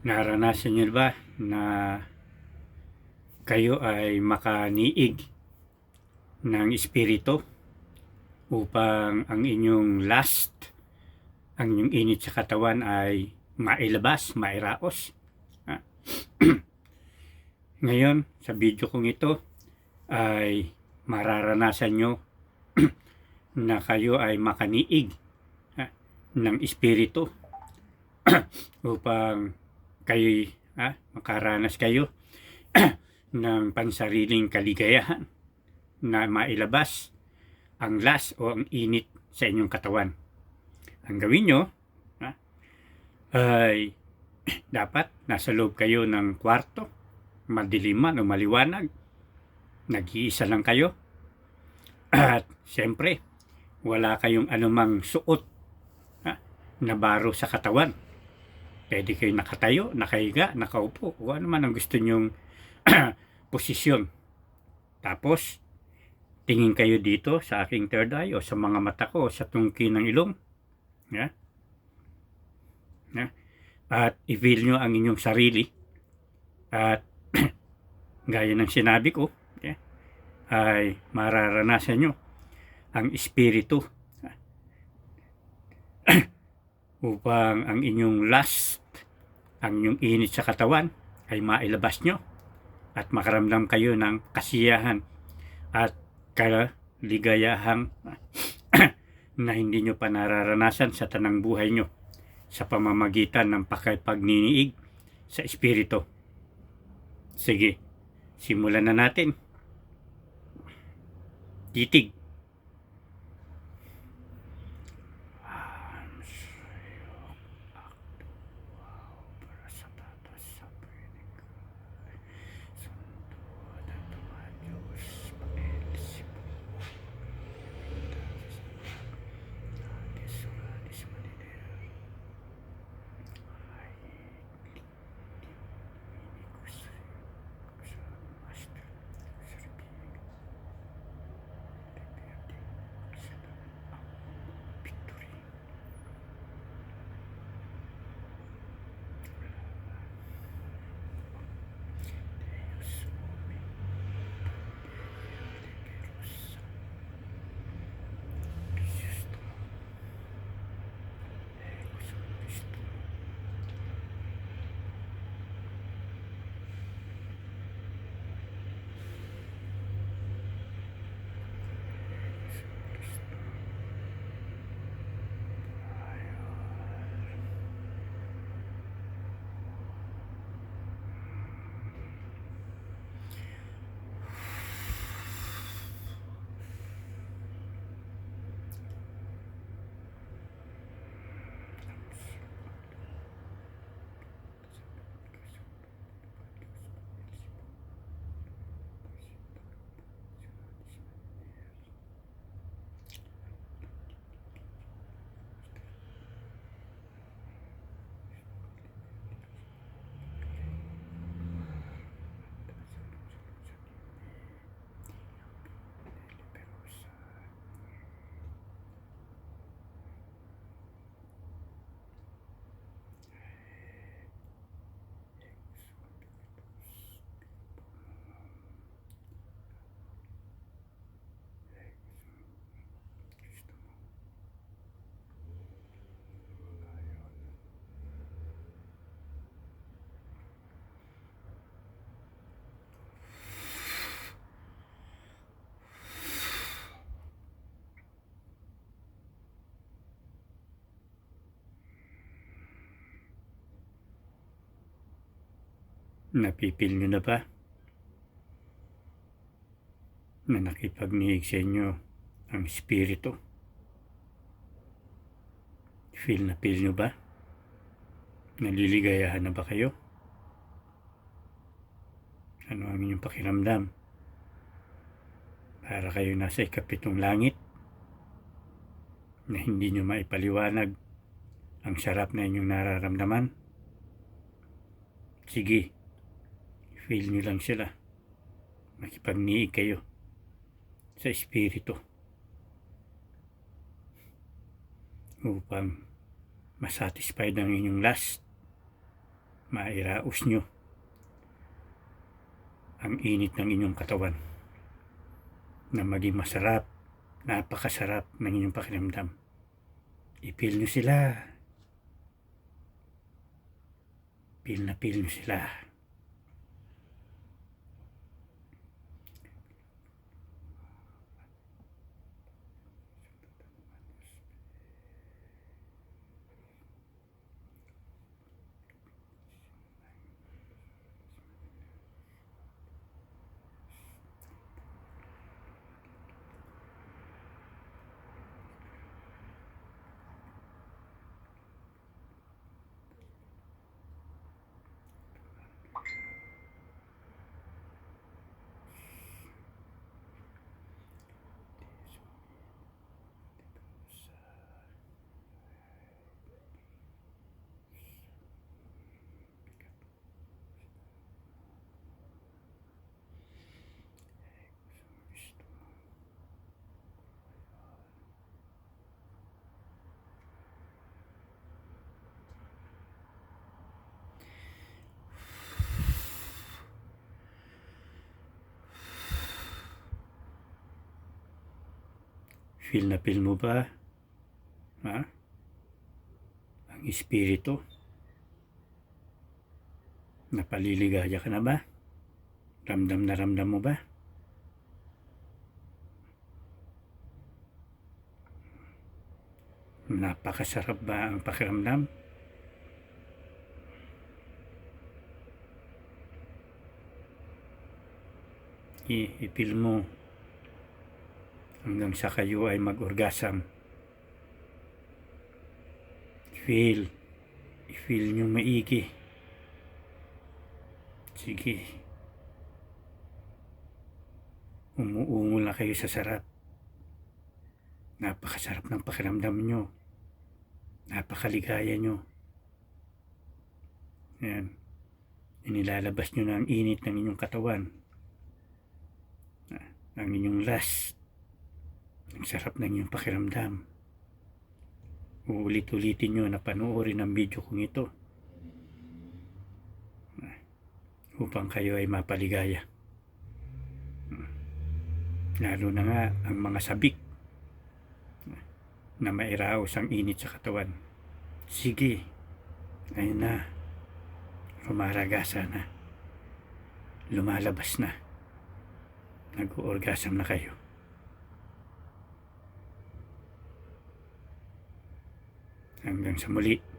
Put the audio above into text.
Naranasan niyo ba na kayo ay makaniig ng espiritu upang ang inyong last, ang inyong init sa katawan ay mailabas, mairaos? Ha? Ngayon, sa video kong ito ay mararanasan nyo na kayo ay makaniig ha, ng espiritu upang kayo ha, makaranas kayo ng pansariling kaligayahan na mailabas ang las o ang init sa inyong katawan. Ang gawin nyo ha, ay dapat nasa loob kayo ng kwarto, madiliman o maliwanag, nag-iisa lang kayo, at siyempre, wala kayong anumang suot ha, na baro sa katawan. Pwede kayo nakatayo, nakahiga, nakaupo, o ano man ang gusto nyong posisyon. Tapos, tingin kayo dito sa aking third eye o sa mga mata ko o sa tungki ng ilong. Ya? Ya? At i-feel nyo ang inyong sarili. At gaya ng sinabi ko, ya, ay mararanasan nyo ang espiritu upang ang inyong lust, ang inyong init sa katawan ay mailabas nyo at makaramdam kayo ng kasiyahan at kaligayahang na hindi nyo pa nararanasan sa tanang buhay nyo sa pamamagitan ng pakipagniniig sa espiritu. Sige, simulan na natin. Titig. Napipil nyo na ba? Na nakipagniig sa inyo ang espiritu. Feel na feel nyo ba? Naliligayahan na ba kayo? Ano ang inyong pakiramdam? Para kayo nasa ikapitong langit na hindi nyo maipaliwanag ang sarap na inyong nararamdaman. Sige, feel nyo lang sila. Makipagniig kayo sa espiritu upang masatisfied ang inyong last mairaos nyo ang init ng inyong katawan na maging masarap, napakasarap ng inyong pakiramdam. Ipil nyo sila. Pil na pil nyo sila. Feel na feel mo ba? Ha? Ang espiritu. Napaliligaya ka na ba? Ramdam na ramdam mo ba? Napakasarap ba ang pakiramdam? I- ipil mo hanggang sa kayo ay mag-orgasm. Feel. I-feel nyo maigi. Sige. Umuungol na kayo sa sarap. Napakasarap ng pakiramdam nyo. Napakaligaya nyo. Yan. Inilalabas nyo na ang init ng inyong katawan. Ang inyong last. Ang sarap ng iyong pakiramdam. Uulit-ulitin nyo na panoorin ang video kong ito. Upang kayo ay mapaligaya. Lalo na nga ang mga sabik na mairaos ang init sa katawan. Sige, ayun na. Rumaragasa na. Lumalabas na. Nag-orgasm na kayo. Hanggang sa muli.